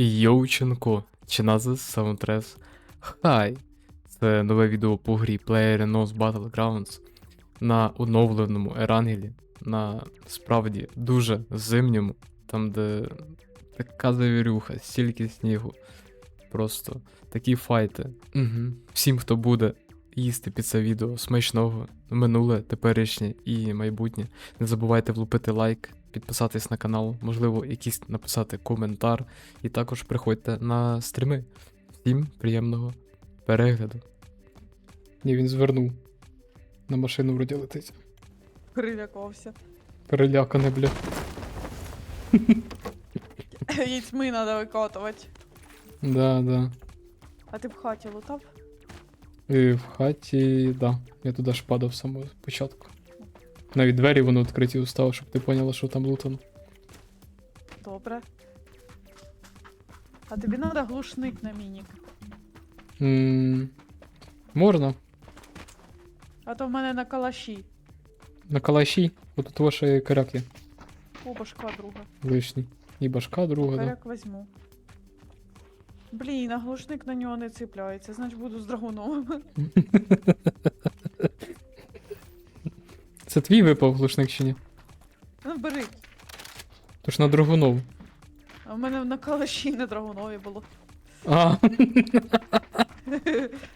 Йоученко, Чиназис Soundtress. Хай! Це нове відео по грі PlayerUnknown's Battlegrounds на оновленому Ерангелі, на справді дуже зимньому, там де така завірюха, стільки снігу. Просто такі файти. Угу. Всім, хто буде їсти під це відео смачного, минуле, теперішнє і майбутнє. Не забувайте влупити лайк, підписатись на канал, можливо, якийсь написати коментар. І також приходьте на стріми. Всім приємного перегляду. Ні, він звернув. На машину вроді летить. Перелякався. Перелякане, бля. Яйцьми треба викатувати. Да, да. А ти в хаті лутав? І в хаті, да. Я туди ж падав з самого початку. Навіть двері воно відкриті устав, щоб ти поняла, що там лутано. Добре. А тобі треба глушник на мінік. м Можна. А то в мене на калаші. На калаші. Отут ваші коряк є. О, башка друга. Лишній. І башка друга, да. Коряк візьму. Блін, а глушник на нього не цепляється, значить буду з драгуном. Це твій випав глушник чи ні? Ну бери. Тож на Драгунов. А в мене на калаші на драгунові було. А,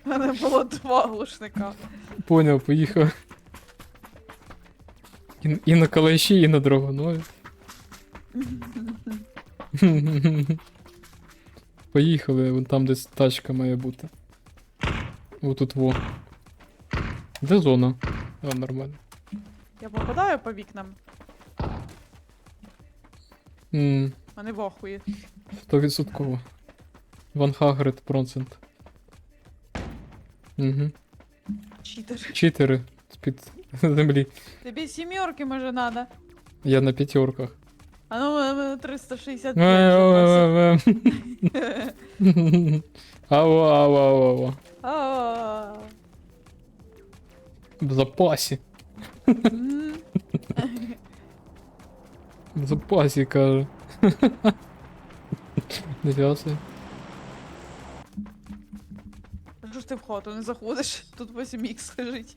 У мене було два глушника. поняв, поїхав. І, і на калаші, і на Драгунові. Поїхали, вон там десь тачка має бути. Отут во. Де зона? А, нормально. Я попадаю по вікнам, а не в охуї. 100%. 100%. Угу. Читер. Читери з-під землі. Тобі сімерки може надо. Я на п'ятерках. А ну, у мене 365. Ау, ау, ау, ау. А, В запасі. В запасі, каже. Не в'ясай. Що ж ти в хату не заходиш? Тут 8 х лежить.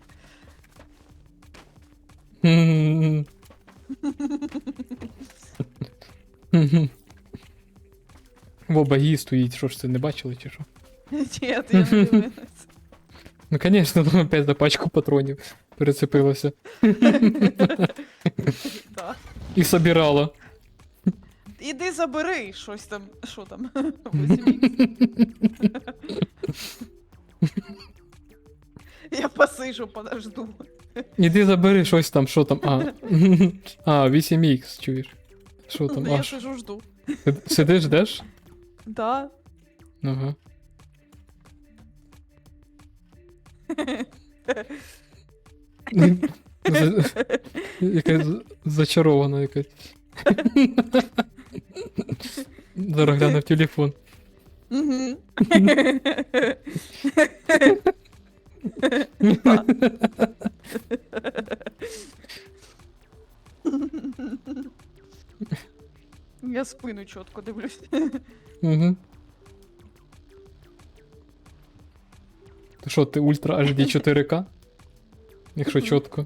Во багі стоїть, що ж це не бачили чи що? Ні, я не дивилась. Ну, конечно, там опять за пачку патронів перецепилося. Так. І собирала. Іди забери щось там. Що там? 8 Я посижу, подожду. Іди забери щось там, що там. А, а 8х, чуєш. Що там? А, Я що? сижу, жду. Сид- Сидиш, ждеш? Да. Ага. Якась зачарована якась. Зараз гляне в телефон. Мгм. Я спину чітко дивлюсь. Угу. То що, ти ультра HD 4К? Якщо чітко.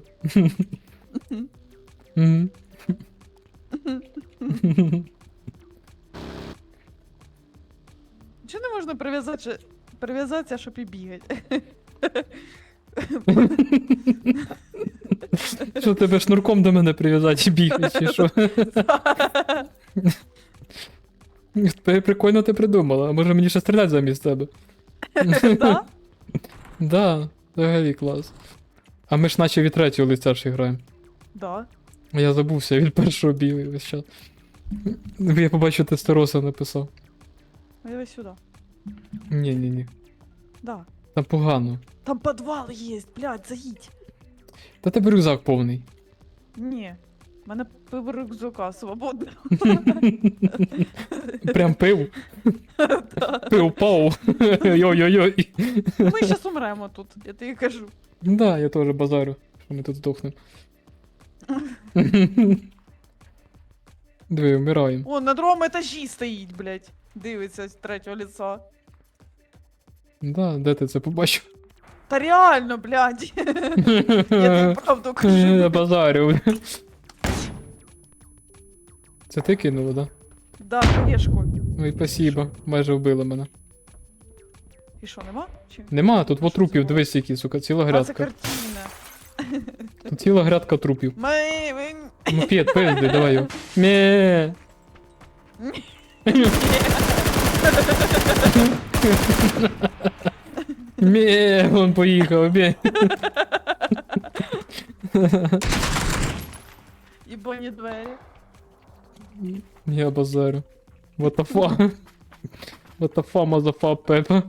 Чого не можна прив'язати, прив'язатися, щоб і бігати? Що тебе шнурком до мене прив'язати і бігати, чи що? Прикольно ти придумала, а може мені ще стріляти замість тебе? Да? Да, взагалі клас. А ми ж наче від третього лиця ж граємо. Да. А я забувся, від першого бігаю весь час. Я побачив тестероса написав. Давай сюди. Ні, ні, ні. Да. Там погано. Там підвал є, блядь, заїдь. Та тебе рюкзак повний. Ні. У мене пив рюкзака свободно. Прям пив. Пив пау. Йой-йой-йой. Ми зараз умремо тут, я тобі кажу. Да, я теж базарю, що ми тут здохнемо. Диви, вмираємо. О, на другому етажі стоїть, блядь. Дивиться з третього лица. Да, де ти це побачив? Та реально, блядь. Я тобі правду Я кажу. базарю. Це ти кинула, да? Да, хаєшку. Ну і спасибо, майже вбила мене. І що, нема? Чи? Нема, тут во трупів, дивись, які, сука, ціла А, це картина. Тут ціла грядка трупів. Ми, ми... Мопед, пизди, давай його. Ме. Ме, он поїхав, ме. Ібані двері. Я базарю. What the fuck? What the fuck, motherfucker, Пепа?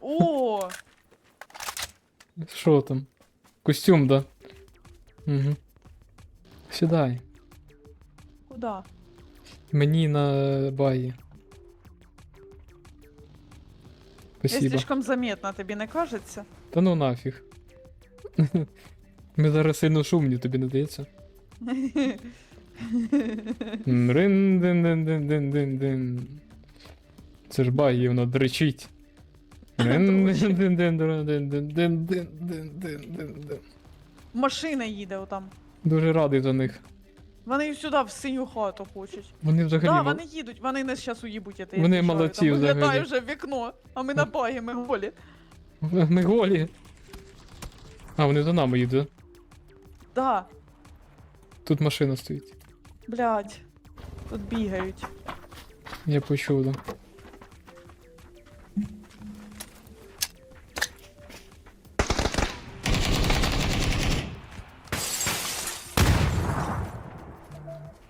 О, Що там? Костюм, да? Угу. Сідай. куди? Мені на баї. Я Спасибо. слишком заметна, тобі не кажеться? Та ну нафіг. Ми зараз сильно шумні, тобі не здається? рин дин дин дин дин дин дин Це ж баги, воно дречить. рин дин дин дин дин дин дин дин дин дин дин дин Машина їде отам. Дуже радий за них. Вони і сюди в синю хату хочуть. Вони взагалі. Так, мал- вони їдуть, вони нас зараз уїбуть, я Вони відвічаю. молодці Там взагалі. виглядає вже в вікно, а ми на багі, ми голі. Ми голі. А, вони за нами їдуть. да? Да, Тут машина стоїть. Блядь. Тут бігають. Я почув, да.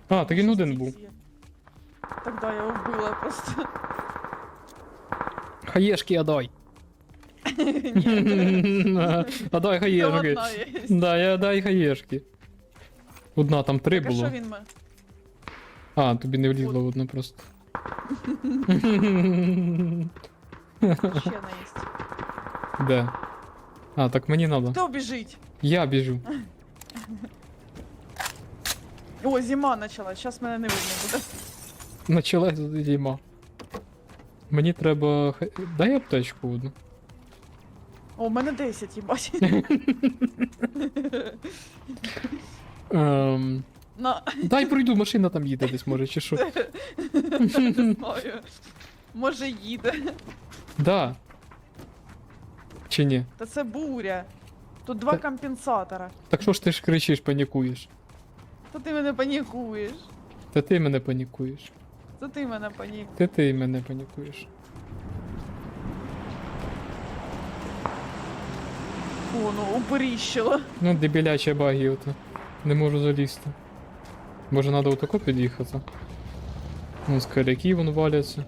А, так він один був. Так да, я його вбила просто. Хаєшки отдай. А дай хаєшки. Да, я дай хаєшки. Одна, там три а що було. він? А, тобі не влізло одна просто. Ще не їсть. Де? А, так мені надо. Хто біжить? Я біжу. О, зима почалась, зараз мене не видно буде. Началась зима. Мені треба. ха- Дай аптечку одну. О, у мене 10, їбать. Ем, На, дай пройду, машина там їде десь, може, чи що. не знаю. Може їде. Да. Чи ні? Та це буря. Тут два Та- компенсатора. Так що ж ти ж кричиш, панікуєш? Та ти мене панікуєш. Та ти мене панікуєш. Це ти мене панік. Ти ти мене панікуєш. О, ну упоріщило. Ну, дебілячі баги ото. Не можу залізти. Може, треба отако під'їхати. Вон скаляки вон валяться.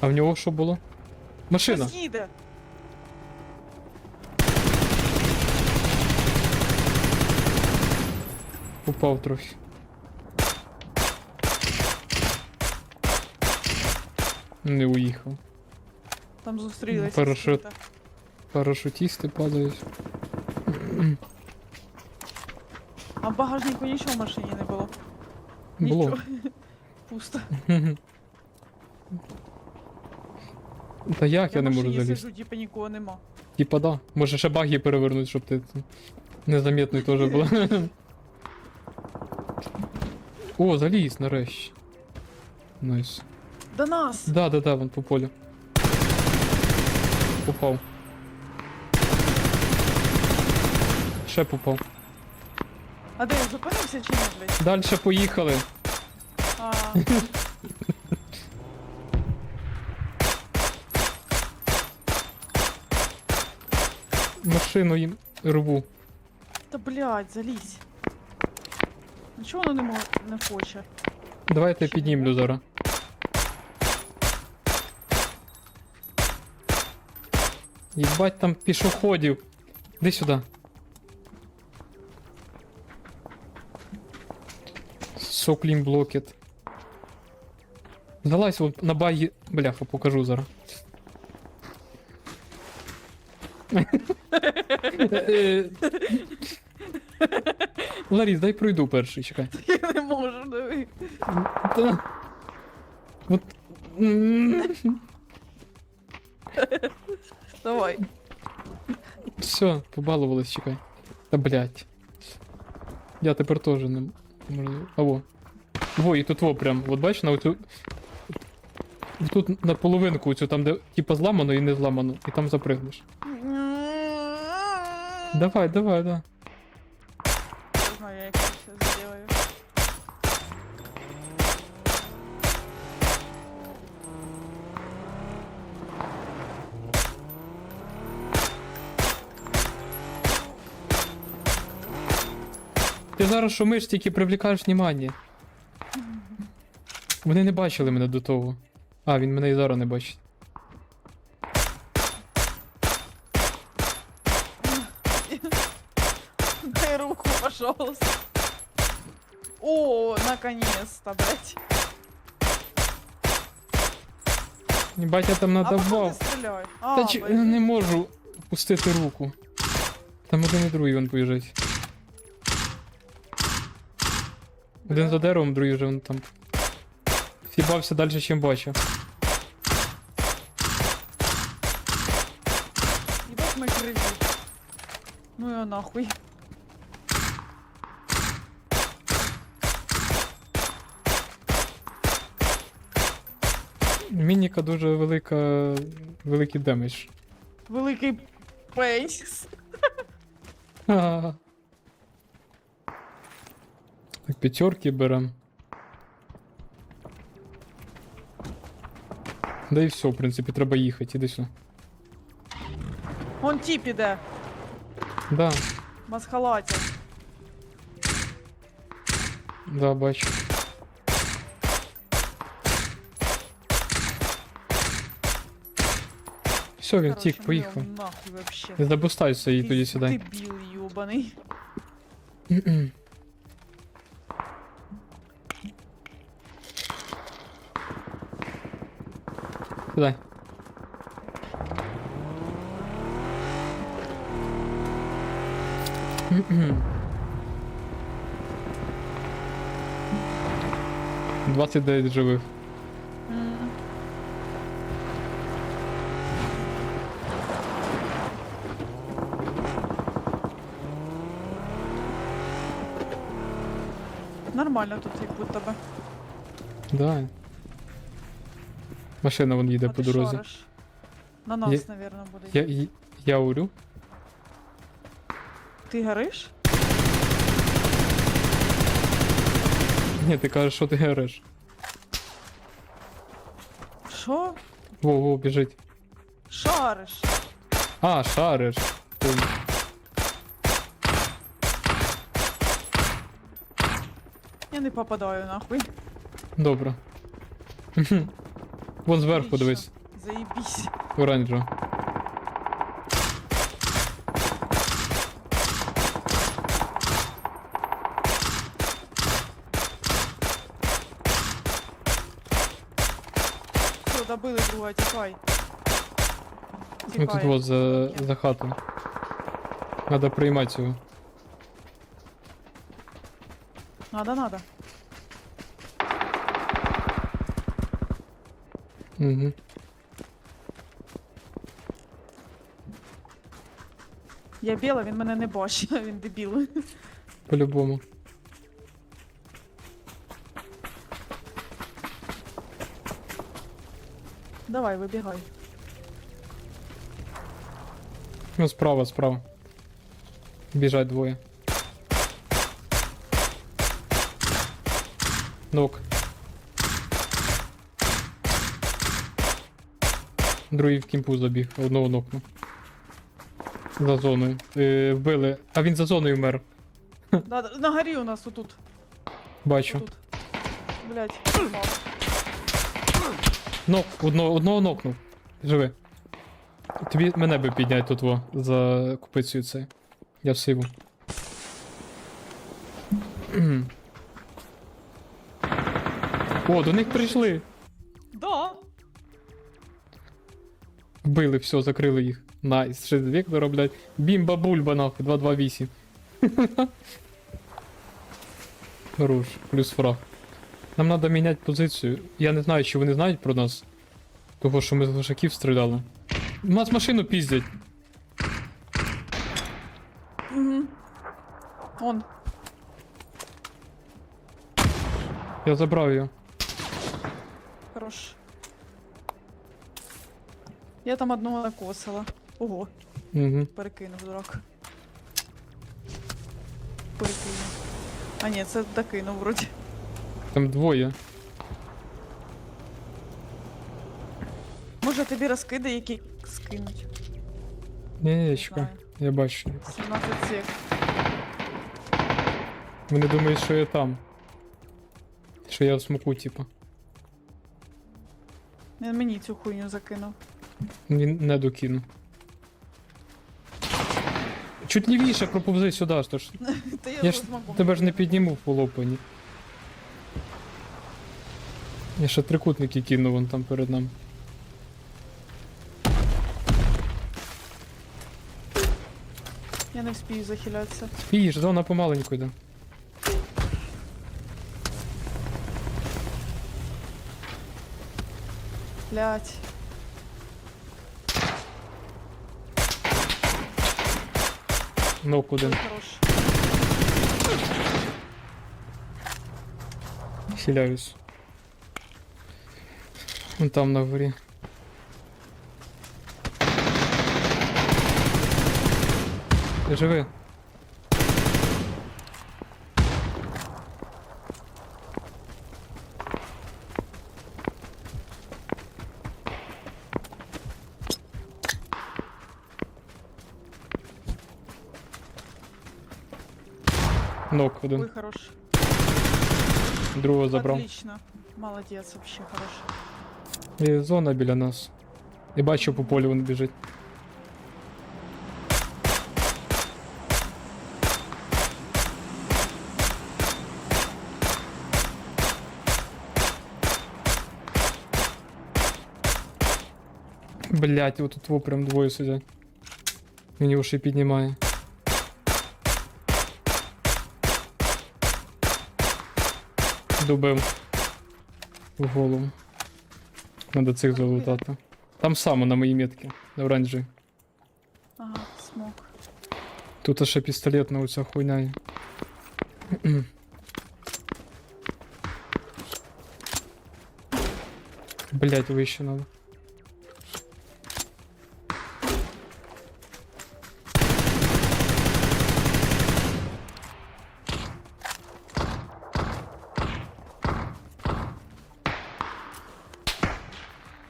А в нього що було? Машина! Хтось їде. Упав трохи. Не уїхав. Там зустрілися. Парашют. з ким-то. Парашутісти падають. А в багажнику нічого в машині не було. Було. Нічого. Пусто. Та як я в не можу машині залізти? сижу, типа нікого нема. Типа да. Може ще баги перевернуть, щоб ти це, незамітний теж була. О, заліз нарешті. Найс. До нас! Да, да, да, вон по полю. Попав. Ще попав. А де зупинився чи ні, блядь? Дальше поїхали. А, Машину їм рву. та блядь, залізь. Ну чого воно не, мо... не хоче? Давайте я піднімлю зараз. Єбать там пішоходів. Іди сюди. Соклім блокет. Залазь от на багі. Бляха, покажу зараз. Ларіс, дай пройду перший, чекай. Я не Та. От. Давай. Все, побалувались, чекай. Та блять. Я тепер теж не можу. А во. І тут во прям. От бачиш на оцю. Тут на половинку цю, там, де типа зламано і не зламано, і там запригнеш. Давай, давай, да. Не знаю, я. Ти зараз шумиш, тільки привлікаєш внимання. Вони не бачили мене до того. А, він мене і зараз не бачить. Дай руку, пожалуйста. О, наконец-то, блядь. Бать, я там А надавав. стріляй. А, Та чи не можу пустити руку. Там один і другий він поїжджать. Один за деревом, другий вже вон там. Фібався далі, ніж бачив. Ебать мы криві. Ну його нахуй. Мініка дуже велика. великий демедж. Великий пейс. Ха-ха-ха. Так, п'ятерки берем. Да і все, в принципі, треба їхати, іди сюди. Вон тіп іде. Да, Масхалаті. да, бачу. Все, він Короче, втік, ну поїхав. його Нахуй вообще. Не забустайся і тоді Ти сідай. Дебіл йобаний. Мгм. Сідай. Мгм. 29 живих. М. Нормально тут як будто би. Да. Машина вон їде А по ти дорозі. На нас, Я- наверное, буде. Я, я, я урю. Ти гориш? Ні, ти кажеш, що ти гереш. Що? Во, во, біжить. Шариш. А, шариш. Ой. Я не попадаю нахуй. Добре. Вон зверху дивись, Заебись. оранжево. Все, добили друга, тікай. Ну тут вот за, за хату. Надо приймати цього. Надо, надо. Угу. Я біла, він мене не бачить, він дебіл. По-любому. Давай, вибігай. Ну, справа, справа. Біжать двоє. Нок. Другий в кімпу забіг, одного нокну. За зоною. Е, вбили. А він за зоною вмер. Да, на горі у нас отут. Бачу. Отут. Блять. Нок, одного, одного нокнув. Живи. Тобі мене би підняти тут во, за купицею це. Я в сиву. О, до них прийшли. Вбили, все, закрили їх. Найс, ще Віктора, блядь. Бімба бульба нахуй, 228. Хорош, плюс фраг. Нам треба міняти позицію. Я не знаю, чи вони знають про нас. Того, що ми з глушаків стріляли. У нас машину піздять. Угу. Он. Я забрав її. Хорош. Я там одного накосила. Ого, Угу. перекинув дурак. Перекинув. А ні, це докинув вроді. Там двоє. Може тобі розкиди, які скинуть. Ні. Знаю. Я бачу. 17 сек. Вони думають, що я там. Що я в смоку, типу. Він мені цю хуйню закинув. Він не докину. Чуть лівіше проповзи сюди, що ж. Та я, Я ж змогу. тебе ж не підніму в полопані. Я ще трикутники кину вон там перед нами. Я не вспію захилятися. Спієш, зона помаленьку йде. Блять. Нок один. Хорош. Хиляюсь. Вон там на горі. Ти живи. Нок Ой, один. хорош. Другого забрав. Отлично. Молодец, вообще хорош. І зона біля нас. І бачу по полю він біжить. Блять, вот тут во прям двоє сидять. Мені уші піднімає. Добив. В голову. Надо цих залутати. Там само на моїй метці, на оранжевій. Ага, смок. Тут ще пістолетна оця хуйня є. Блять, вище надо.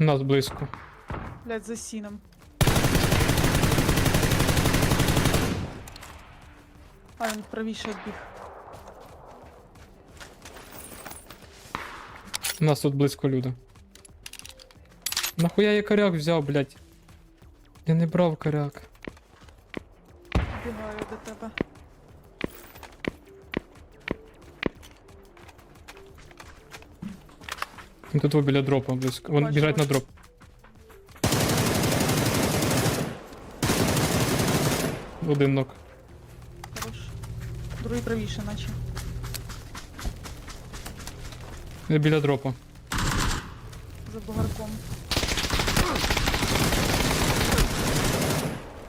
Нас близько. Блять, за сіном. А, він правіше біг. У нас тут близько люди. Нахуя я коряк взяв, блять? Я не брав коряк. Тут во біля дропа близько. Вон Бачу, біжать на дроп. Один нок. Хорош. Другий правіше, наче. Я біля дропа. За бугарком.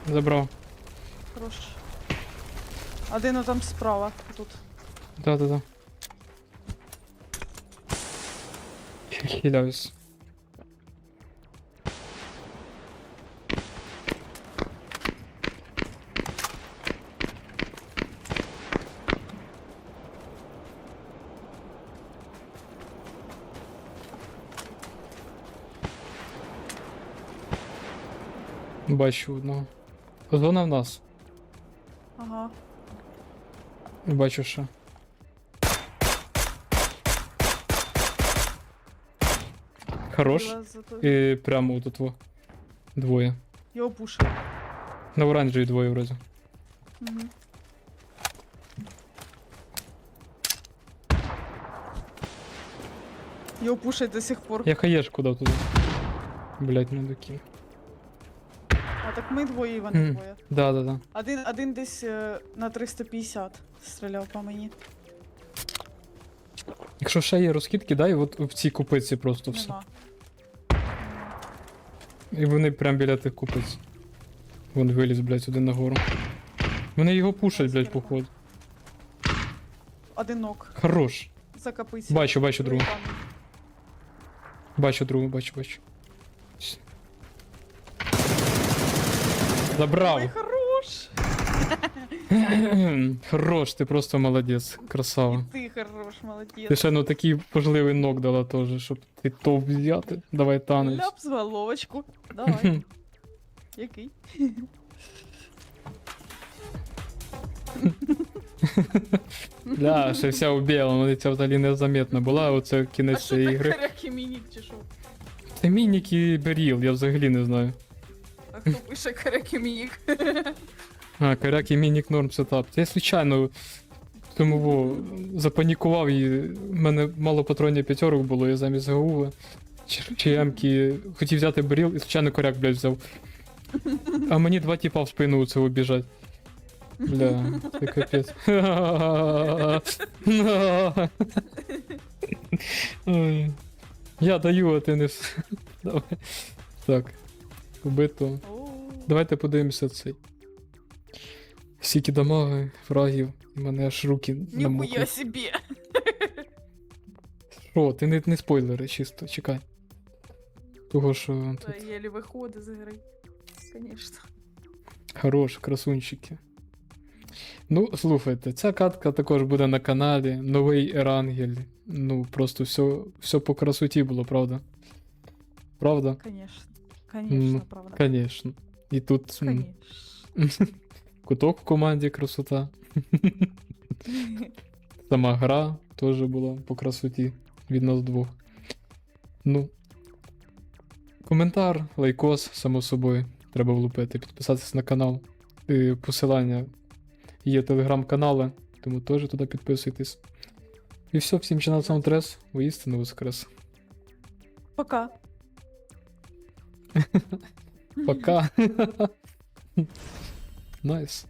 Забрав. Хорош. Один там справа. Тут. Да-да-да. Хиляюсь. Бачу одного. Зона в нас. Ага. Бачу ще. Хорош. І прямо тут во. Двоє. Його пушили. На оранжевій двоє вроді. Угу. Його пушать до сих пор. Я хаєшку дав туди. Блять, не докинь. А так ми двоє і вони Мгм. двоє. Да, да, да. Один, один десь е, на 350 стріляв по мені. Якщо ще є розкидки, дай от в цій купиці просто все. Нема. І вони прям біля тих купець. Вон виліз, блядь, один нагору. Вони його пушать, блядь, походу. Одинок. Хорош. Закопися. Бачу, бачу другу. Бачу другу, бачу, бачу. Забрав. Ой, хорош! Хорош, ти просто молодець, красава. Ти хорош, молодець. Ти ще ну такий важливий нок дала теж, щоб ти то взяти. Давай танець. Ляп з головочку. Давай. Який? Бля, ще вся у білому, це взагалі незаметно була, оце А кінець що цієї ігри. коряки мінік чи що? Це мінік і беріл, я взагалі не знаю. А хто пише коряки мінік? А, коряк і мінік норм сетап. Я случайно тому во, запанікував і в мене мало патронів п'ятерок було, я замість гаула чи, чи емки хотів взяти беріл і случайно коряк, блядь, взяв. А мені два тіпа в спину це біжать. Бля, це капець. Ой. Я даю, а ти не. Давай. Так. Вбито. О, Давайте подивимося цей. Скільки дамаги, фрагів, і мене аж руки Ніхуя намокли. собі. Що, ти не, не спойлери, чисто, чекай. Того, що Та тут єлі виходить з гри. Конечно. хорош, красунчики. Ну, слухайте, ця катка також буде на каналі. Новий Ерангель. Ну, просто все, все по красоті було, правда? Правда? Конечно. Ну, Конечно, правда. Конечно. І тут м. куток в команді красота. Сама гра теж була по красоті від нас двох. Ну. Коментар, лайкос, само собою. Треба влупити, підписатися на канал. Е, Посилання є телеграм-канали, тому теж туди підписуйтесь. І все, всім чинал Саундтрес, воістину воскрес. Пока. Пока. Найс.